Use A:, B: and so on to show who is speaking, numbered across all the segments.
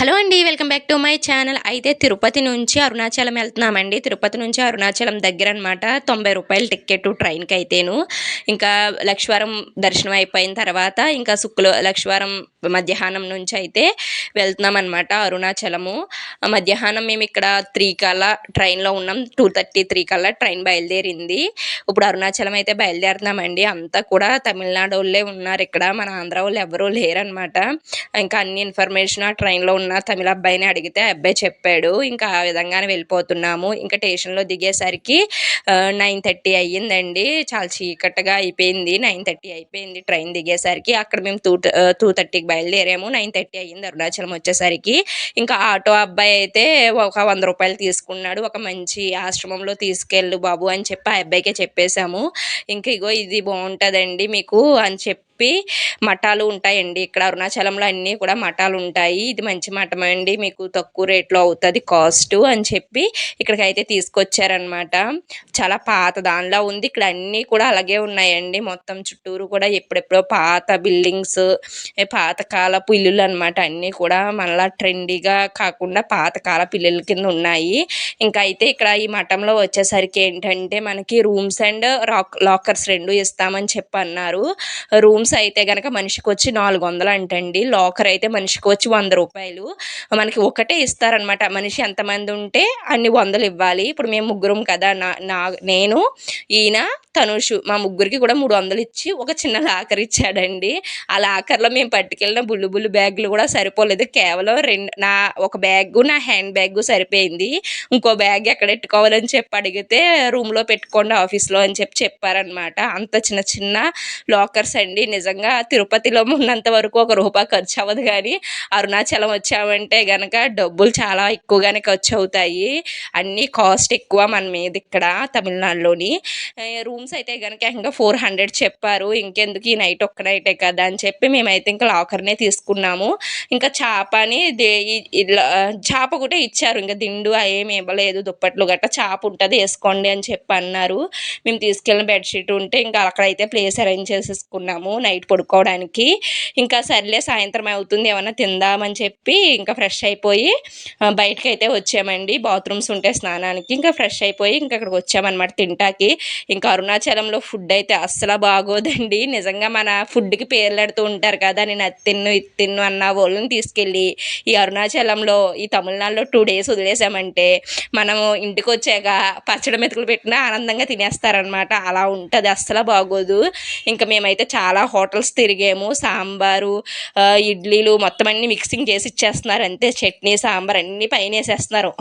A: Hello అండి welcome back to my channel. అయితే తిరుపతి నుంచి అరుణాచలం వెళ్తున్నామండి. తిరుపతి నుంచి అరుణాచలం దగ్గర అనమాట తొంభై రూపాయల టికెట్ ట్రైన్కి అయితేను ఇంకా లక్ష్వరం దర్శనం అయిపోయిన తర్వాత ఇంకా శుక్ల లక్ష్వరం మధ్యాహ్నం నుంచి అయితే వెళ్తున్నాం అనమాట అరుణాచలము మధ్యాహ్నం మేము ఇక్కడ త్రీ కల్లా ట్రైన్లో ఉన్నాం. టూ థర్టీ త్రీ కల్లా ట్రైన్ బయలుదేరింది. ఇప్పుడు అరుణాచలం అయితే బయలుదేరుతున్నామండి. అంతా కూడా తమిళనాడు వాళ్ళే ఉన్నారు ఇక్కడ. మన ఆంధ్ర వాళ్ళు ఎవరూ లేరనమాట ఇంకా అన్ని ఇన్ఫర్మేషన్ ఆ ట్రైన్లో ఉన్న తమిళ అబ్బాయిని అడిగితే ఆ అబ్బాయి చెప్పాడు ఇంకా ఆ విధంగానే వెళ్ళిపోతున్నాము. ఇంకా స్టేషన్లో దిగేసరికి నైన్ థర్టీ అయ్యిందండి. చాలా చీకటగా అయిపోయింది. నైన్ థర్టీ అయిపోయింది ట్రైన్ దిగేసరికి. అక్కడ మేము టూ టూ థర్టీకి బయలుదేరాము. నైన్ థర్టీ అయ్యింది అరుణాచలం వచ్చేసరికి. ఇంకా ఆటో అబ్బాయి అయితే ఒక వంద రూపాయలు తీసుకున్నాడు. ఒక మంచి ఆశ్రమంలో తీసుకెళ్ళు బాబు అని చెప్పి ఆ అబ్బాయికే చెప్పేశాము. ఇంకా ఇగో ఇది బాగుంటుందండి మీకు అని చెప్పి చెప్పి మఠాలు ఉంటాయండి. ఇక్కడ అరుణాచలంలో అన్నీ కూడా మఠాలు ఉంటాయి. ఇది మంచి మఠం అండి. మీకు తక్కువ రేట్లో అవుతుంది కాస్ట్ అని చెప్పి ఇక్కడికి అయితే తీసుకొచ్చారనమాట చాలా పాత దానిలో ఉంది. ఇక్కడ అన్నీ కూడా అలాగే ఉన్నాయండి. మొత్తం చుట్టూరు కూడా ఎప్పుడెప్పుడో పాత బిల్డింగ్స్ పాతకాలపు ఇల్లులు అనమాట అన్నీ కూడా మళ్ళా ట్రెండీగా కాకుండా పాతకాల ఇల్లుల కింద ఉన్నాయి. ఇంకా అయితే ఇక్కడ ఈ మఠంలో వచ్చేసరికి ఏంటంటే మనకి రూమ్స్ అండ్ రాక్ లాకర్స్ రెండు ఇస్తామని చెప్పి అన్నారు రూమ్స్ రూమ్స్ అయితే కనుక మనిషికి వచ్చి నాలుగు వందలు అంటండి లాకర్ అయితే మనిషికి వచ్చి వంద రూపాయలు. మనకి ఒకటే ఇస్తారనమాట మనిషి ఎంతమంది ఉంటే అన్ని వందలు ఇవ్వాలి ఇప్పుడు మేము ముగ్గురం కదా నా నేను ఈయన తనుషు. మా ముగ్గురికి కూడా మూడు వందలు ఇచ్చి ఒక చిన్న లాకర్ ఇచ్చాడండి. ఆ లాకర్లో మేము పట్టుకెళ్ళిన బుల్లు బుల్లు బ్యాగులు కూడా సరిపోలేదు. కేవలం రెండు నా ఒక బ్యాగ్ నా హ్యాండ్ బ్యాగ్ సరిపోయింది. ఇంకో బ్యాగ్ ఎక్కడ పెట్టుకోవాలని చెప్పి అడిగితే రూమ్లో పెట్టుకోండి ఆఫీస్లో అని చెప్పి చెప్పారనమాట అంత చిన్న చిన్న లాకర్స్ అండి. నిజంగా తిరుపతిలో ఉన్నంత వరకు ఒక రూపాయి ఖర్చు అవ్వదు కానీ అరుణాచలం వచ్చామంటే గనక డబ్బులు చాలా ఎక్కువగానే ఖర్చు అవుతాయి. అన్నీ కాస్ట్ ఎక్కువ మన మీద ఇక్కడ తమిళనాడులోని. రూమ్స్ అయితే గనక ఇంకా ఫోర్ హండ్రెడ్ చెప్పారు. ఇంకెందుకు ఈ నైట్ ఒక్క నైటే కదా అని చెప్పి మేమైతే ఇంకా లాకర్నే తీసుకున్నాము. ఇంకా చేపని చేప కూడా ఇచ్చారు. ఇంకా దిండు ఏమి ఇవ్వలేదు. దుప్పట్లు గట్ట చేప ఉంటుంది వేసుకోండి అని చెప్పి అన్నారు. మేము తీసుకెళ్ళిన బెడ్షీట్ ఉంటే ఇంకా అక్కడైతే ప్లేస్ అరేంజ్ చేసేసుకున్నాము. నైట్ పడుకోవడానికి. ఇంకా సర్లే సాయంత్రం అవుతుంది ఏమన్నా తిందామని చెప్పి ఇంకా ఫ్రెష్ అయిపోయి బయటకు అయితే వచ్చామండి. బాత్రూమ్స్ ఉంటే స్నానానికి ఇంకా ఫ్రెష్ అయిపోయి ఇంకా అక్కడికి వచ్చామన్నమాట తింటాకి. ఇంకా అరుణాచలంలో ఫుడ్ అయితే అస్సలు బాగోదండి. నిజంగా మన ఫుడ్కి పేర్లాడుతూ ఉంటారు కదా నేను అది తిన్ను ఇది తిన్ను అన్న వాళ్ళని తీసుకెళ్ళి ఈ అరుణాచలంలో ఈ తమిళనాడులో టూ డేస్ వదిలేసామంటే మనము ఇంటికి వచ్చాక పచ్చడి మెతుకులు పెట్టినా ఆనందంగా తినేస్తారనమాట అలా ఉంటుంది అస్సలు బాగోదు. ఇంకా మేమైతే చాలా హోటల్స్ తిరిగాము. సాంబారు ఇడ్లీలు మొత్తం అన్ని మిక్సింగ్ చేసి ఇచ్చేస్తున్నారు. అంతే చట్నీ సాంబార్ అన్నీ పైన వేసేస్తున్నారు.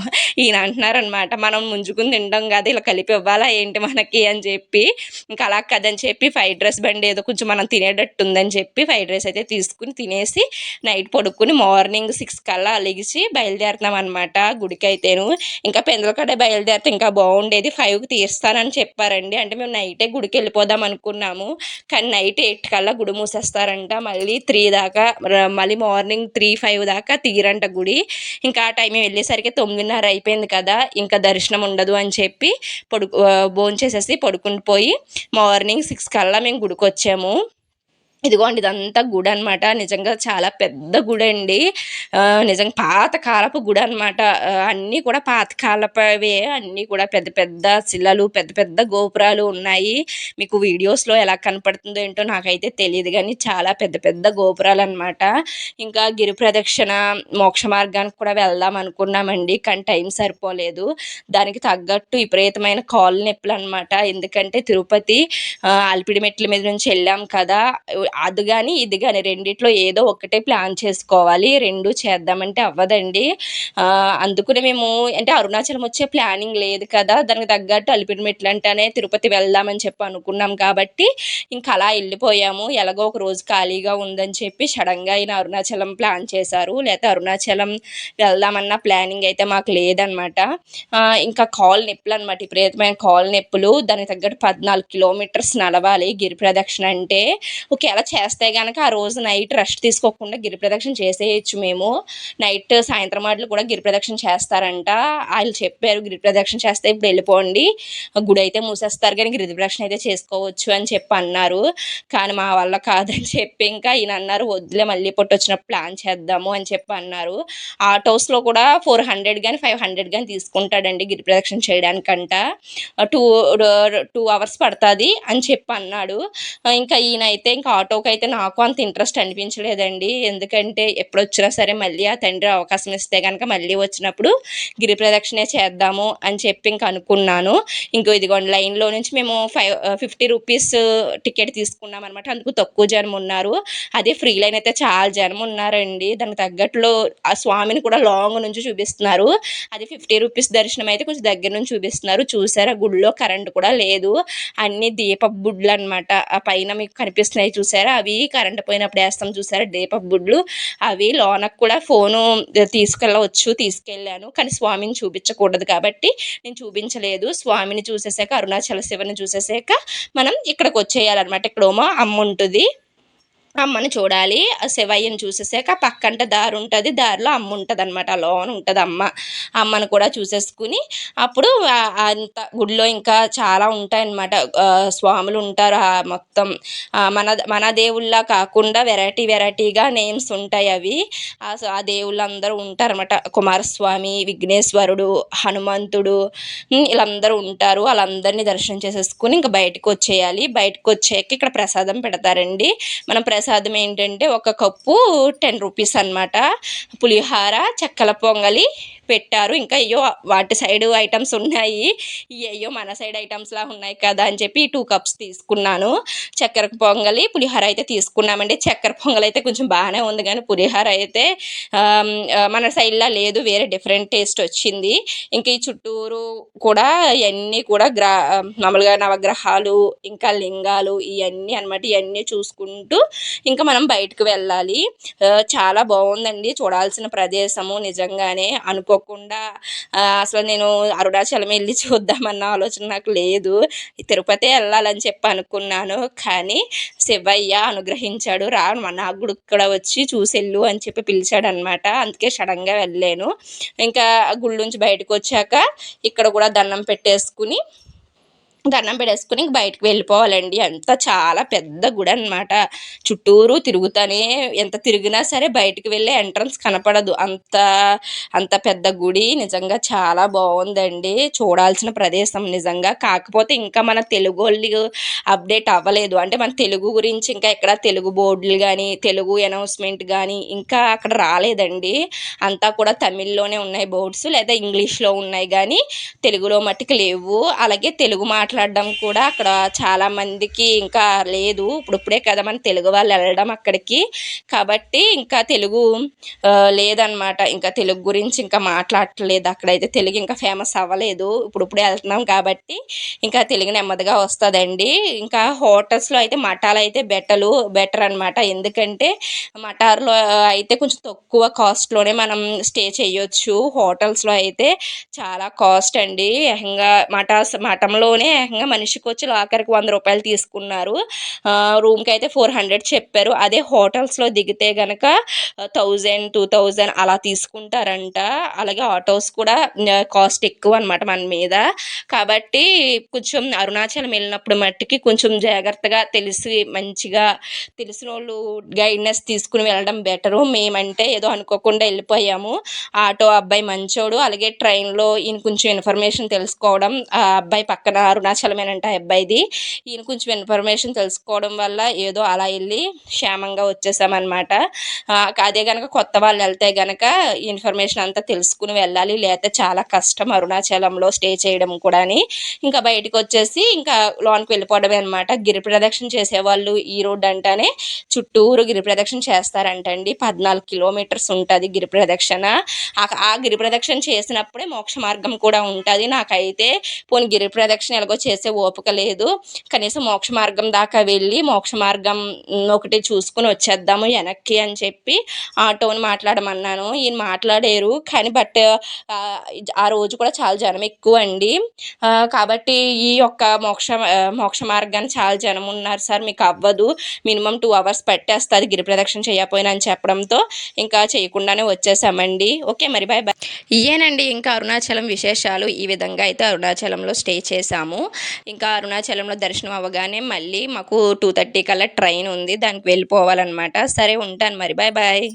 A: ఈయన అంటున్నారనమాట మనం ముంజుకుని తినడం కాదు ఇలా కలిపి ఇవ్వాలా ఏంటి మనకి? అని చెప్పి. ఇంకా అలా కదని చెప్పి ఫ్రైడ్ రైస్ బండి ఏదో కొంచెం మనం తినేటట్టు ఉందని చెప్పి ఫ్రైడ్ రైస్ అయితే తీసుకుని తినేసి నైట్ పడుకుని మార్నింగ్ సిక్స్ కల్లా అలిగిచి బయలుదేరుతున్నాం అనమాట గుడికి అయితేను ఇంకా పెందలకడే బయలుదేరితే ఇంకా బాగుండేది. ఫైవ్కి తీస్తానని చెప్పారండి. అంటే మేము నైటే గుడికి వెళ్ళిపోదాం అనుకున్నాము. కానీ నైట్ ఎయిట్ కల్లా గుడి మూసేస్తారంట. మళ్ళీ త్రీ దాకా మళ్ళీ మార్నింగ్ త్రీ ఫైవ్ దాకా తీరంట గుడి. ఇంకా ఆ టైం వెళ్ళేసరికి తొమ్మిదిన్నర అయిపోయింది కదా ఇంకా దర్శనం ఉండదు అని చెప్పి పడుకు భోంచేసేసి పడుకుని పోయి మార్నింగ్ సిక్స్ కల్లా మేము గుడికి వచ్చాము ఇదిగోండి ఇదంతా గుడి అనమాట నిజంగా చాలా పెద్ద గుడి అండి నిజంగా పాతకాలపు గుడి అనమాట అన్నీ కూడా పాతకాలపవే. అన్నీ కూడా పెద్ద పెద్ద శిలలు పెద్ద పెద్ద గోపురాలు ఉన్నాయి. మీకు వీడియోస్లో ఎలా కనపడుతుందో ఏంటో నాకైతే తెలియదు కానీ చాలా పెద్ద పెద్ద గోపురాలు అనమాట ఇంకా గిరి ప్రదక్షిణ మోక్ష మార్గానికి కూడా వెళ్దాం అనుకున్నామండి కానీ టైం సరిపోలేదు. దానికి తగ్గట్టు విపరీతమైన కాళ్ళు నొప్పులు అనమాట ఎందుకంటే తిరుపతి అల్పిడి మెట్ల మీద నుంచి వెళ్ళాం కదా. అది కానీ ఇది కానీ రెండిట్లో ఏదో ఒకటే ప్లాన్ చేసుకోవాలి. రెండు చేద్దామంటే అవ్వదండి. అందుకునే మేము అంటే అరుణాచలం వచ్చే ప్లానింగ్ లేదు కదా దానికి తగ్గట్టు అలిపిరి మెట్లంటేనే తిరుపతి వెళ్దామని చెప్పి అనుకున్నాం కాబట్టి ఇంకా అలా వెళ్ళిపోయాము. ఎలాగో ఒక రోజు ఖాళీగా ఉందని చెప్పి సడన్గా ఆయన అరుణాచలం ప్లాన్ చేశారు. లేకపోతే అరుణాచలం వెళ్దామన్న ప్లానింగ్ అయితే మాకు లేదనమాట ఇంకా కాల్ నొప్పులు అనమాట విపరీతమైన కాల్ నొప్పులు. దానికి తగ్గట్టు పద్నాలుగు కిలోమీటర్స్ నడవాలి గిరి ప్రదక్షిణ అంటే. ఓకే ఒకవేళ చేస్తే కనుక ఆ రోజు నైట్ రెస్ట్ తీసుకోకుండా గిరి ప్రదక్షిణ చేసేయచ్చు మేము. నైట్ సాయంత్రం మాటలు కూడా గిరి ప్రదక్షిణ చేస్తారంట. వాళ్ళు చెప్పారు గిరి ప్రదక్షిణ చేస్తే ఇప్పుడు వెళ్ళిపోండి. గుడి అయితే మూసేస్తారు కానీ గిరి ప్రదక్షిణ అయితే చేసుకోవచ్చు అని చెప్పి అన్నారు. కానీ మా వల్ల కాదని చెప్పి ఇంకా ఈయన అన్నారు వద్దులే మళ్ళీ పొట్టు వచ్చినప్పుడు ప్లాన్ చేద్దాము అని చెప్పి అన్నారు. ఆటోస్లో కూడా ఫోర్ హండ్రెడ్ కానీ ఫైవ్ హండ్రెడ్ కానీ తీసుకుంటాడండి గిరి ప్రదక్షిణ చేయడానికంట. టూ టూ అవర్స్ పడుతుంది అని చెప్పి అన్నాడు. ఇంకా ఈయన అయితే ఇంకా ఆటో ఫోటోకి అయితే నాకు అంత ఇంట్రెస్ట్ అనిపించలేదండి. ఎందుకంటే ఎప్పుడు వచ్చినా సరే మళ్ళీ ఆ తండ్రి అవకాశం ఇస్తే కనుక మళ్ళీ వచ్చినప్పుడు గిరి ప్రదక్షిణే చేద్దాము అని చెప్పి ఇంక అనుకున్నాను. ఇంకో ఇదిగోండి లైన్లో నుంచి మేము ఫైవ్ ఫిఫ్టీ రూపీస్ టికెట్ తీసుకున్నాం అనమాట అందుకు తక్కువ జనం ఉన్నారు. అదే ఫ్రీ లైన్ అయితే చాలా జనం ఉన్నారండి. దానికి తగ్గట్లో ఆ స్వామిని కూడా లాంగ్ నుంచి చూపిస్తున్నారు. అది ఫిఫ్టీ రూపీస్ దర్శనం అయితే కొంచెం దగ్గర నుంచి చూపిస్తున్నారు. చూసారా? గుడిలో కరెంట్ కూడా లేదు. అన్ని దీప బుడ్లు అనమాట ఆ పైన మీకు కనిపిస్తున్నాయి చూసారు? అవి కరెంట్ పోయినప్పుడు వేస్తాం చూసారా? దీప బుడ్లు అవి లోనకు కూడా ఫోను తీసుకెళ్ళవచ్చు తీసుకెళ్ళాను. కానీ స్వామిని చూపించకూడదు కాబట్టి నేను చూపించలేదు. స్వామిని చూసేసాక అరుణాచల శివని చూసేసాక మనం ఇక్కడికి వచ్చేయాలన్నమాట. ఇక్కడేమో అమ్మ ఉంటుంది. అమ్మని చూడాలి. శివయ్యని చూసేసాక పక్కంట దారి ఉంటుంది. దారిలో అమ్మ ఉంటుంది అనమాట లోన్ ఉంటుంది అమ్మ. అమ్మను కూడా చూసేసుకుని అప్పుడు అంత గుడిలో ఇంకా చాలా ఉంటాయన్నమాట. స్వాములు ఉంటారు. మొత్తం మన మన దేవుళ్ళ కాకుండా వెరైటీ వెరైటీగా నేమ్స్ ఉంటాయి అవి. ఆ దేవుళ్ళు అందరూ ఉంటారన్నమాట. కుమారస్వామి విఘ్నేశ్వరుడు హనుమంతుడు వీళ్ళందరూ ఉంటారు. వాళ్ళందరినీ దర్శనం చేసేసుకుని ఇంకా బయటకు వచ్చేయాలి. బయటకు వచ్చాక ఇక్కడ ప్రసాదం పెడతారండి. మనం ప్రసాదం ఏంటంటే ఒక కప్పు టెన్ రూపీస్ అనమాట పులిహార చెక్కల పొంగలి పెట్టారు. ఇంకా అయ్యో వాటి సైడ్ ఐటమ్స్ ఉన్నాయి. అయ్యో మన సైడ్ ఐటమ్స్లా ఉన్నాయి కదా అని చెప్పి టూ కప్స్ తీసుకున్నాను. చక్కెర పొంగలి పులిహోర అయితే తీసుకున్నామండి. చక్కెర పొంగల్ అయితే కొంచెం బాగానే ఉంది కానీ పులిహోర అయితే మన సైడ్లా లేదు. వేరే డిఫరెంట్ టేస్ట్ వచ్చింది. ఇంకా ఈ చుట్టూరు కూడా ఇవన్నీ కూడా గ్రా మామూలుగా నవగ్రహాలు ఇంకా లింగాలు ఇవన్నీ అనమాట ఇవన్నీ చూసుకుంటూ ఇంకా మనం బయటకు వెళ్ళాలి. చాలా బాగుందండి. చూడాల్సిన ప్రదేశము నిజంగానే అనుకో అనుకోకుండా అసలు నేను అరుణాచలం వెళ్ళి చూద్దామన్న ఆలోచన నాకు లేదు. తిరుపతి వెళ్ళాలని చెప్పి అనుకున్నాను. కానీ శివయ్య అనుగ్రహించాడు. రా నాకు కూడా ఇక్కడ వచ్చి చూసెళ్ళు అని చెప్పి పిలిచాడు అనమాట అందుకే సడన్గా వెళ్ళాను. ఇంకా గుళ్ళ నుంచి బయటకు వచ్చాక ఇక్కడ కూడా దండం పెట్టేసుకుని దండం పెట్టేసుకుని బయటకు వెళ్ళిపోవాలండి. అంత చాలా పెద్ద గుడి అనమాట చుట్టూరు తిరుగుతానే ఎంత తిరిగినా సరే బయటకు వెళ్ళే ఎంట్రన్స్ కనపడదు. అంత అంత పెద్ద గుడి నిజంగా చాలా బాగుందండి. చూడాల్సిన ప్రదేశం నిజంగా. కాకపోతే ఇంకా మన తెలుగు వాళ్ళు అప్డేట్ అవ్వలేదు. అంటే మన తెలుగు గురించి ఇంకా ఎక్కడ తెలుగు బోర్డులు కానీ తెలుగు అనౌన్స్మెంట్ కానీ ఇంకా అక్కడ రాలేదండి. అంతా కూడా తమిళ్ళోనే ఉన్నాయి బోర్డ్స్ లేదా ఇంగ్లీష్లో ఉన్నాయి కానీ తెలుగులో మట్టుకు లేవు. అలాగే తెలుగు మాటలు మాట్లాడడం కూడా అక్కడ చాలామందికి ఇంకా లేదు. ఇప్పుడిప్పుడే కదా మన తెలుగు వాళ్ళు వెళ్ళడం అక్కడికి. కాబట్టి ఇంకా తెలుగు లేదనమాట ఇంకా తెలుగు గురించి ఇంకా మాట్లాడట్లేదు. అక్కడైతే తెలుగు ఇంకా ఫేమస్ అవ్వలేదు. ఇప్పుడిప్పుడే వెళ్తున్నాం కాబట్టి ఇంకా తెలుగు నెమ్మదిగా వస్తుందండి. ఇంకా హోటల్స్లో అయితే మఠాలు అయితే బెటలు బెటర్ అనమాట ఎందుకంటే మఠార్లో అయితే కొంచెం తక్కువ కాస్ట్లోనే మనం స్టే చేయొచ్చు. హోటల్స్లో అయితే చాలా కాస్ట్ అండి. ఇంకా మఠాస్ మఠంలోనే ఏకంగా మనిషికి వచ్చి లాకర్కి వంద రూపాయలు తీసుకున్నారు. రూమ్కి అయితే ఫోర్ హండ్రెడ్ చెప్పారు. అదే హోటల్స్లో దిగితే కనుక థౌజండ్ టూ థౌజండ్ అలా తీసుకుంటారంట. అలాగే ఆటోస్ కూడా కాస్ట్ ఎక్కువ అనమాట మన మీద. కాబట్టి కొంచెం అరుణాచలం వెళ్ళినప్పుడు మట్టికి కొంచెం జాగ్రత్తగా తెలిసి మంచిగా తెలిసిన వాళ్ళు గైడ్నెస్ తీసుకుని వెళ్ళడం బెటరు. మేమంటే ఏదో అనుకోకుండా వెళ్ళిపోయాము. ఆటో అబ్బాయి మంచోడు. అలాగే ట్రైన్లో ఈయన కొంచెం ఇన్ఫర్మేషన్ తెలుసుకోవడం ఆ అబ్బాయి పక్కన అరుణ అరుణాచలమేనంట అబ్బాయిది. ఈయన కొంచెం ఇన్ఫర్మేషన్ తెలుసుకోవడం వల్ల ఏదో అలా వెళ్ళి క్షేమంగా వచ్చేసామన్నమాట. అదే కనుక కొత్త వాళ్ళు వెళ్తే కనుక ఇన్ఫర్మేషన్ అంతా తెలుసుకుని వెళ్ళాలి లేకపోతే చాలా కష్టం అరుణాచలంలో స్టే చేయడం కూడా అని ఇంకా బయటకు వచ్చేసి ఇంకా లోనికి వెళ్ళిపోవడమే అనమాట గిరి ప్రదక్షిణ చేసేవాళ్ళు ఈ రోడ్ అంటేనే చుట్టూరు గిరి ప్రదక్షిణ చేస్తారంటండి. పద్నాలుగు కిలోమీటర్స్ ఉంటుంది గిరి ప్రదక్షిణ. ఆ గిరి ప్రదక్షిణ చేసినప్పుడే మోక్ష మార్గం కూడా ఉంటుంది. నాకైతే పోనీ గిరి ప్రదక్షిణ ఎలాగో చేసే ఓపిక లేదు. కనీసం మోక్ష మార్గం దాకా వెళ్ళి మోక్ష మార్గం ఒకటి చూసుకుని వచ్చేద్దాము వెనక్కి అని చెప్పి ఆటోని మాట్లాడమన్నాను. ఈయన మాట్లాడారు. కానీ బట్ ఆ, రోజు కూడా చాలా జనం ఎక్కువ అండి. కాబట్టి ఈ యొక్క మోక్ష మోక్ష మార్గాన్ని చాలా జనం ఉన్నారు సార్. మీకు అవ్వదు. మినిమం టూ అవర్స్ పట్టేస్తుంది గిరి ప్రదక్షిణ చేయకపోయినా అని చెప్పడంతో ఇంకా చేయకుండానే వచ్చేసామండి. ఓకే మరి బాయ్ బాయ్ ఇయేనండి. ఇంకా అరుణాచలం విశేషాలు ఈ విధంగా అయితే అరుణాచలంలో స్టే చేసాము ఇంకా అరుణాచలంలో దర్శనం అవ్వగానే మళ్ళీ మాకు టూ థర్టీ కల్లా ట్రైన్ ఉంది. దానికి వెళ్ళిపోవాలన్నమాట. సరే ఉంటాను మరి. Bye bye